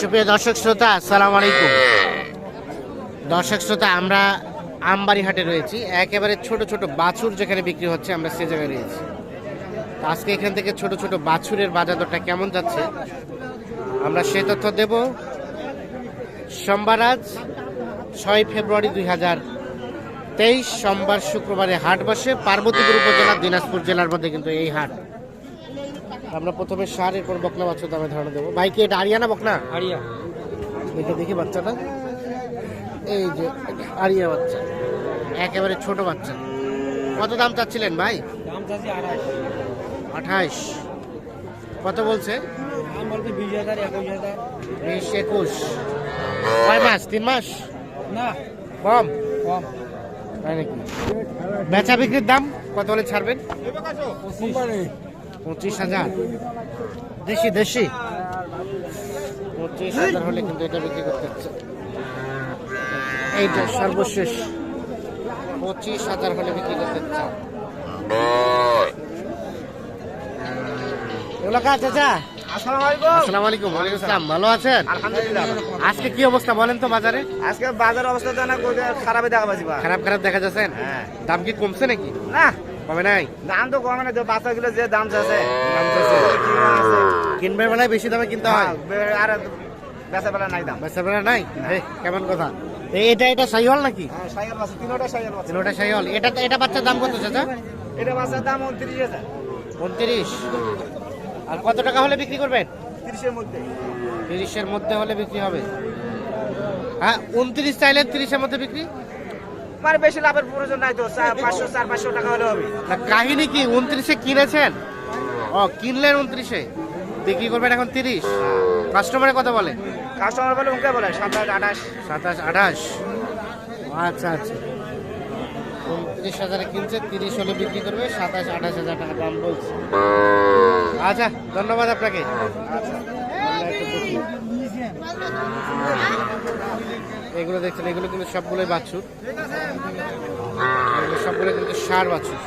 সুপ্রিয় দর্শক শ্রোতা, আসসালামু আলাইকুম। দর্শক শ্রোতা, আমরা আমবাড়ি হাটে রয়েছি। একেবারে ছোট ছোট বাছুর যেখানে বিক্রি হচ্ছে, আমরা সে জায়গায় রয়েছি। আজকে এখান থেকে ছোট ছোট বাছুরের বাজার দরটা কেমন যাচ্ছে, আমরা সে তথ্য দেব। সোমবার আজ ছয় ফেব্রুয়ারি দুই হাজার তেইশ, সোমবার শুক্রবারে হাট বসে। পার্বতীপুর উপজেলা, দিনাজপুর জেলার মধ্যে কিন্তু এই হাট আমরা প্রথমে সার এরপর বকনা বাচ্চা দামে ধারণা দেবো। ভাই কি এটা আরিয়া না বকনা? আরিয়া। দেখে দেখি বাচ্চাটা। এই যে আরিয়া বাচ্চা। একেবারে ছোট বাচ্চা। কত দাম চাচ্ছিলেন ভাই? দাম চাচ্ছি আঠাইশ। কত বলছে? বিশ একুশ হাজার। বিশ একুশ। কয় মাস? তিন মাস? না। কম? কম। তাই নাকি? বেচা বিক্রির দাম কত হলে ছাড়বেন? পঁচিশ হাজার? দেশি দেশি? পঁচিশ হাজার হলে কিন্তু এটা বিক্রি করতে হচ্ছে। এইটা সর্বশেষ। পঁচিশ হাজার হলে বিক্রি করতে আসসালাম। ভালো আছেন? আজকে কি অবস্থা বলেন তো বাজারে? আজকে বাজার অবস্থা খারাপ খারাপ দেখা যাচ্ছেন হ্যাঁ। দাম কি কমছে নাকি? না কমে নাই? দাম তো কমে না তো বাচ্চাগুলো যে দাম আছে। কিনবে বেলায় বেশি দামে কিনতে হয়? হ্যাঁ, আর বেচা বেলা নাই দাম। বেচা বেলা নাই? কেমন কথা? এটা এটা সাইহল নাকি? হ্যাঁ সাইকেল বাচ্চা তিনোটা সাইকেল বাচ্চা তিনোটা সাইহল এটা এটা বাচ্চার দাম কত চাচা? এটা বাচ্চার দাম উনত্রিশ হাজার। উনত্রিশ। আর কত টাকা হলে বিক্রি করবেন? তিরিশের মধ্যে। তিরিশের মধ্যে হলে বিক্রি হবে। হ্যাঁ উনত্রিশ চাইলে তিরিশের মধ্যে বিক্রি? মানে বেশি লাভের প্রয়োজন নাই তো পাঁচশো চার পাঁচশো টাকা হলে হবে। কাহিনী কি উনত্রিশে কিনেছেন? ও কিনলেন উনত্রিশে? বিক্রি করবেন এখন তিরিশ? কাস্টমারে কত বলে। কাস্টমার বলে উনকে বলে সাতাশ আঠাশ। সাতাশ আঠাশ? আচ্ছা আচ্ছা। উনত্রিশ হাজারে কিনছে তিরিশ হলে বিক্রি করবে সাতাশ আঠাশ হাজার টাকা দাম বলছে। আচ্ছা ধন্যবাদ আপনাকে। দেখি। এগুলো দেখছেন এগুলো কিন্তু সবগুলোই বাছুর। এগুলো সবগুলো কিন্তু সার বাছুর।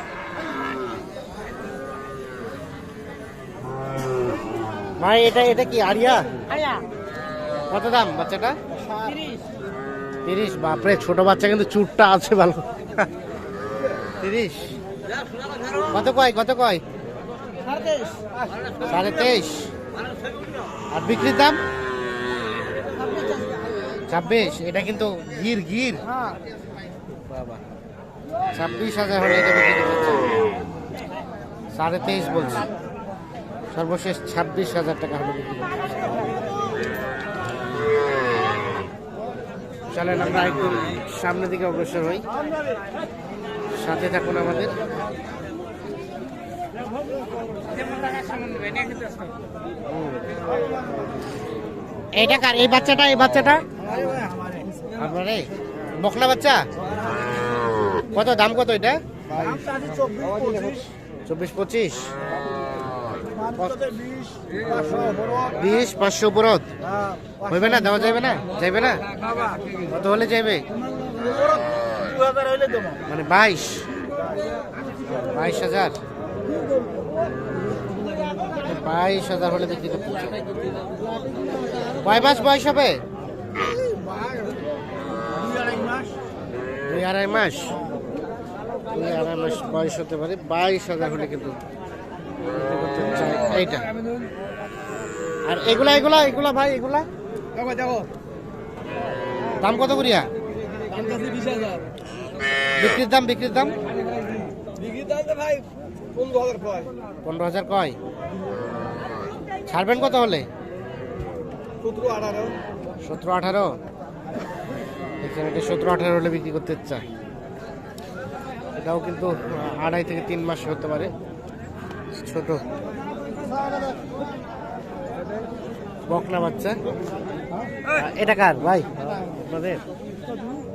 ভাই এটা এটা কি আরিয়া কত দাম বাচ্চাটা? তিরিশ। বাপরে ছোট বাচ্চা কিন্তু চুটটা আছে ভালো। তিরিশ? কত কয় কত কয়? সাড়ে তেইশ। আর বিক্রির দাম? ছাব্বিশ এটা কিন্তু গির গির। বাবা। ছাব্বিশ হাজার হলে এটা বিক্রি করতে সাড়ে তেইশ বলছি। সর্বশেষ ছাব্বিশ হাজার টাকা হলে বিক্রি করতে হচ্ছে। চলেন আমরা একটু সামনের দিকে অগ্রসর হই। সাথে থাকুন আমাদের। এটা কার? এই বাচ্চাটা এই বাচ্চাটা? আপনারে বাচ্চা? কত, দাম কত এটা? চব্বিশ পঁচিশ। বিশ, পাঁচশো উপরত হইবে না? দেওয়া যাবে না? যাইবে না? কত হলে যাইবে? মানে বাইশ। বাইশ হাজার। বাইশ হাজার হলে কয় মাস বয়স হবে? দুই আড়াই মাস? দুই আড়াই মাস বয়স হতে পারে, বাইশ হাজার হলে কিন্তু এইটা। আর এগুলা এগুলা এগুলা ভাই, এগুলা? দাম কত করিয়া? বিক্রির দাম বিক্রির দাম? পনেরো হাজার কয়? ছাড়বেন কত হলে? সতেরো আঠারো সতেরো আঠারো? এখানে এটা সতেরো আঠারো হলে বিক্রি করতে চায় এটাও কিন্তু আড়াই থেকে তিন মাস হতে পারে। ছোট। বকনা বাচ্চা। এটা কার ভাই? আপনাদের?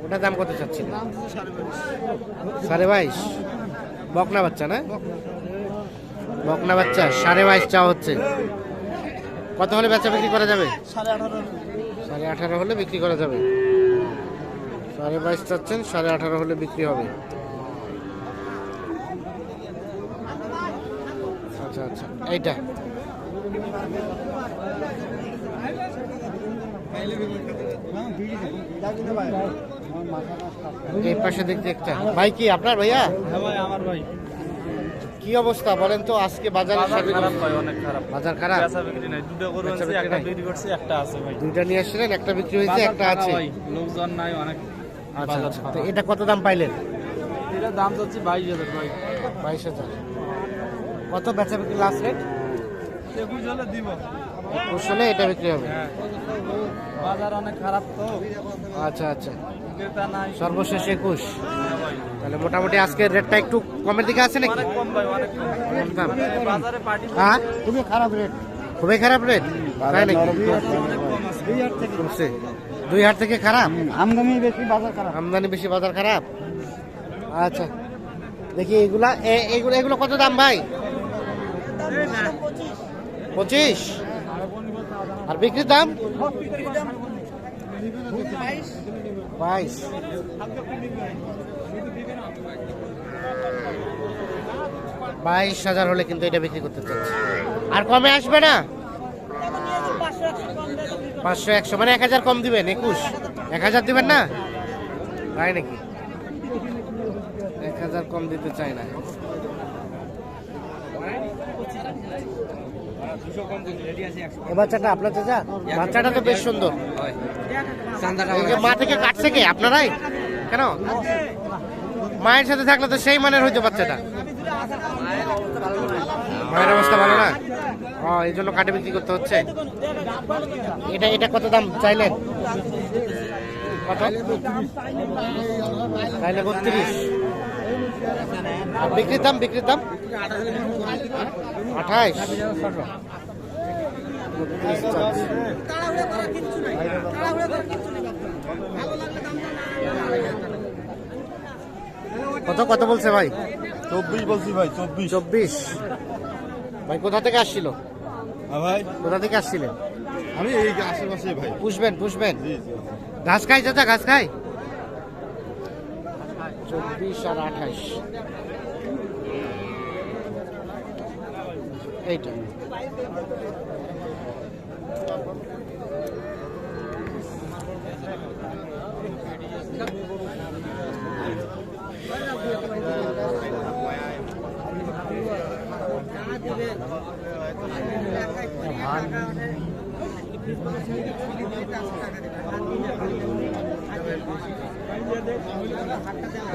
ওটার দাম কত চাচ্ছিল সাড়ে বাইশ। বকনা বাচ্চা না? বকনা বাচ্চা, সাড়ে বাইশ চাওয়া হচ্ছে। কত হলে বেচা বিক্রি করা যাবে? সাড়ে আঠারো সাড়ে আঠারো হলে বিক্রি করা যাবে। সাড়ে বাইশ চাচ্ছেন, সাড়ে আঠারো হলে বিক্রি হবে। আচ্ছা আচ্ছা এইটা। এই পাশে দেখতে একটা। ভাই কি আপনার ভাইয়া? হ্যাঁ ভাই, আমার ভাই। কি অবস্থা বলেন তো? আজকে বাজার খারাপ ভাই অনেক খারাপ। বাজার খারাপ? বেচা বিক্রি নাই দুটো গরু বিক্রি একটা বিক্রি করছি একটা আছে ভাই। দুইটা নিয়ে আসছিলেন একটা বিক্রি হয়েছে একটা আছে? ভাই, লোকজন নাই অনেক আচ্ছা আচ্ছা। তো এটা কত দাম পাইলেন? এটার দাম যাচ্ছে বাইশ হাজার ভাই। বাইশ হাজার। কত বেচা বিক্রি লাস্ট রেট একুশ হলে দিব। একুশ হলে এটা বিক্রি হবে। হ্যাঁ। বাজার অনেক খারাপ তো। আচ্ছা আচ্ছা। সর্বশেষ একুশ। তাহলে মোটামুটি আজকের রেটটা একটু কমের দিকে আছে নাকি? অনেক কম ভাই অনেক কম। কম দাম। বাজারে পার্টি হ্যাঁ? খুবই খারাপ রেট। খুবই খারাপ রেট? তাই নাকি? দুই হাট থেকে খারাপ? আমদানি বেশি বাজার খারাপ। আমদানি বেশি বাজার খারাপ? আচ্ছা। দেখি এগুলা এ- এগুলো এগুলো কত দাম ভাই? পঁচিশ। আর বিক্রির দাম? বাইশ বাইশ হাজার হলে কিন্তু এটা বিক্রি করতে চাচ্ছি। আর কমে আসবে না? পাঁচশো একশো মানে এক হাজার কম দিবেন, একুশ। এক হাজার দিবেন না? তাই নাকি? এক হাজার কম দিতে চাই না। এ বাচ্চাটা আপনার চাচা বাচ্চাটা তো বেশ সুন্দর। মা থেকে কাটছে কে? আপনারাই? কেন? মায়ের সাথে থাকলে তো সেই মানের হইতো বাচ্চাটা। মায়ের অবস্থা ভালো না? ও এই জন্য কাটে বিক্রি করতে হচ্ছে। এটা এটা কত দাম চাইলেন? কত? চাইলে বত্রিশ। বিক্রির দাম বিক্রির দাম? আঠাইশ। কত কত বলছে ভাই? চব্বিশ বলছি ভাই চব্বিশ। চব্বিশ। ভাই কোথা থেকে আসছিল? হ্যাঁ ভাই। কোথা থেকে আসছিলেন? আমি এই আশেপাশে ভাই। পুষবেন পুষবেন। ঘাস খাই চাচা ঘাস খাই? চব্বিশ আর আঠাইশ এইটা।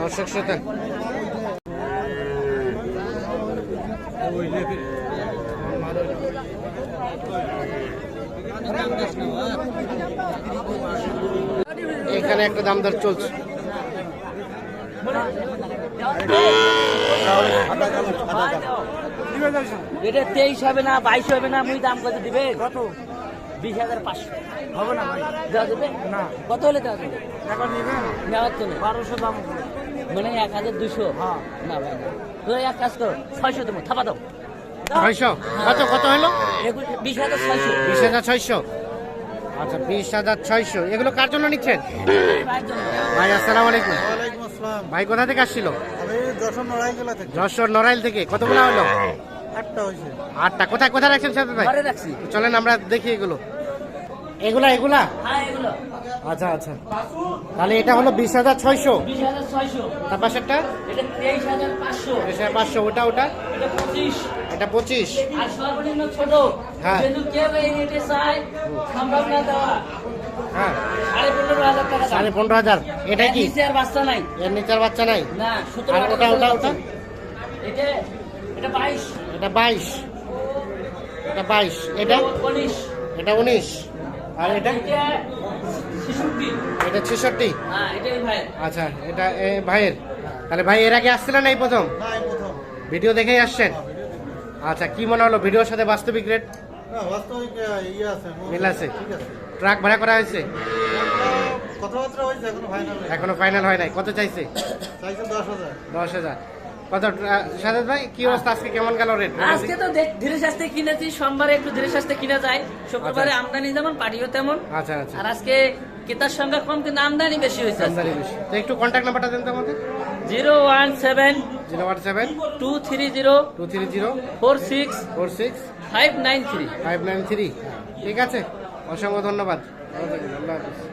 দর্শক শ্রোতা। এখানে একটা দাম দর চলছে। এটা তেইশ হবে না, বাইশ হবে না, মুই দাম কত দিবে? কত বিশ হাজার পাঁচশো। হবে না দেওয়া যাবে? না। কত হলে দেওয়া যাবে? নেওয়ার তো বারোশো দাম। মানে এক হাজার দুশো না ভাই না। এক কাজ করো ছয়শো দেবো থাপা দাও। ছয়শো? কত কত হলো? বিশ হাজার ছয়শো। বিশ হাজার ছয়শো। আচ্ছা বিশ হাজার ছয়শো। এগুলো কার জন্য নিচ্ছেন? ভাই আসসালামু আলাইকুম। ভাই কোথা থেকে আসছিল? যশোর নড়াইল থেকে। কতগুলো হলো? আটটা হয়েছে। আটটা। কোথায় কোথায় রাখছেন সাথে ভাই? ঘরে রাখছি। চলেন আমরা দেখি এগুলো। এগুলা এগুলা? হ্যাঁ এগুলো। আচ্ছা আচ্ছা। তাহলে এটা হলো বিশ হাজার ছয়শো। তার পাশেরটা? এটা পাঁচশো। ওটা ওটা? এটা পঁচিশ। এটা পঁচিশ। আর সর্বনিম্ন ছোট। হ্যাঁ। হ্যাঁ। সাড়ে পনেরো হাজার এটা কি? বাচ্চা নাই। এর নিচের বাচ্চা নাই? না আর ওটা ওটা ওটা? এটা এটা বাইশ। এটা বাইশ। এটা বাইশ। এটা? উনিশ। এটা উনিশ। আর এটা? এটা ছেষট্টি। হ্যাঁ আচ্ছা এটা এ, ভাইয়ের। তাহলে ভাই এর আগে আসছিলেন এই প্রথম? না এই প্রথম। ভিডিও দেখেই আসছেন? আচ্ছা কি মনে হলো ভিডিওর সাথে বাস্তবিক রেট না বাস্তবিক আহ, ইয়ে মিল আছে। ট্রাক ভাড়া করা হয়েছে? কথাবার্তা হয়েছে এখনও ফাইনাল হয় নাই। কত চাইছে? চাইছে দশ হাজার। দশ হাজার। কত সাজাদ ভাই কি অবস্থা? আজকে কেমন গেল রেট আজকে তো দেখ ধীরে সাস্তে কিনেছি সোমবারে একটু ধীরে সাস্তে কিনা যায়। শুক্রবারে আচ্ছা। আমদানি যেমন পাটিও তেমন। আচ্ছা আচ্ছা। আর আজকে ক্রেতার সংখ্যা কম কিন্তু আমদানি বেশি হয়েছে আমদানি বেশি। তো একটু কন্ট্যাক্ট নাম্বারটা দেন তো আমাদের zero one seven zero one seven two three zero two three zero four six four six five nine three. Five nine three. ঠিক আছে। অসংখ্য ধন্যবাদ। আল্লাহ হাফিজ।